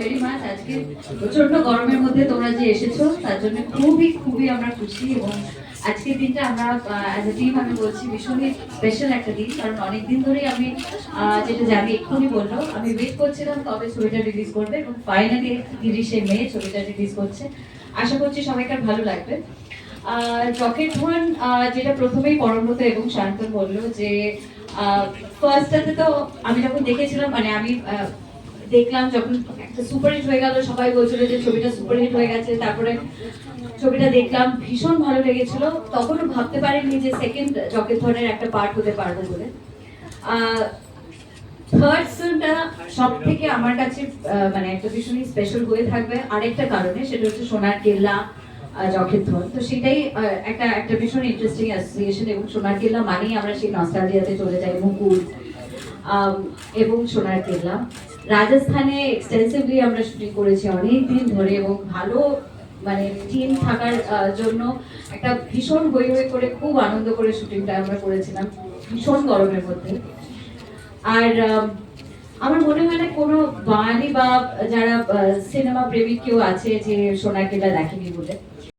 Very আজকে প্রচণ্ড গরমের মধ্যে তোমরা যে এসেছ, তার জন্য খুবই খুবই আমরা খুশি এবং আজকের দিনটা আমরা অ্যাজ এ টিম আমি বলছি ভীষণই স্পেশাল একটা দিন, কারণ অনেক দিন ধরেই আমি যেটা জানি এক্ষুনি বলল, আমি ওয়েট করছিলাম কবে ছবিটা রিলিজ করবে এবং ফাইনালি তিরিশে মে ছবিটা রিলিজ করছে। আশা করছি সবাইকার ভালো লাগবে। রকেট ওয়ান যেটা প্রথমেই পরমব্রত এবং শান্তন বলল যে ফার্স্টটাতে তো আমি যখন দেখেছিলাম মানে আমি দেখলাম যখন একটা সুপারহিট হয়ে গেল সবাই বলছিল যে ছবিটা সুপারহিট হয়ে গেছে। তারপরে ছবিটা দেখলাম ভীষণ ভালো লেগেছিল। তখনও ভাবতে পারিনি যে সেকেন্ড জকের একটা পার্ট হতে পারব বলে। থার্ড ফিল্মটা সব থেকে আমার কাছে মানে একটা ভীষণই স্পেশাল হয়ে থাকবে। আরেকটা কারণে সেটা হচ্ছে সোনার কেল্লা জখের ধন তো সেটাই একটা একটা ভীষণ ইন্টারেস্টিং অ্যাসোসিয়েশন এবং সোনার কেল্লা মানেই আমরা সেই নস্টালজিয়াতে চলে যাই আম, এবং সোনার কেল্লা। রাজস্থানে এক্সটেন্সিভলি আমরা শুটিং করেছি অনেক দিন ধরে এবং ভালো মানে টিম থাকার জন্য একটা ভীষণ বই বই করে খুব আনন্দ করে শুটিংটা আমরা করেছিলাম ভীষণ গরমের মধ্যে। আর আম, আমার মনে হয় না কোনো বাঙালি বা যারা সিনেমা প্রেমিক কেউ আছে যে সোনার কেল্লা দেখেনি বলে।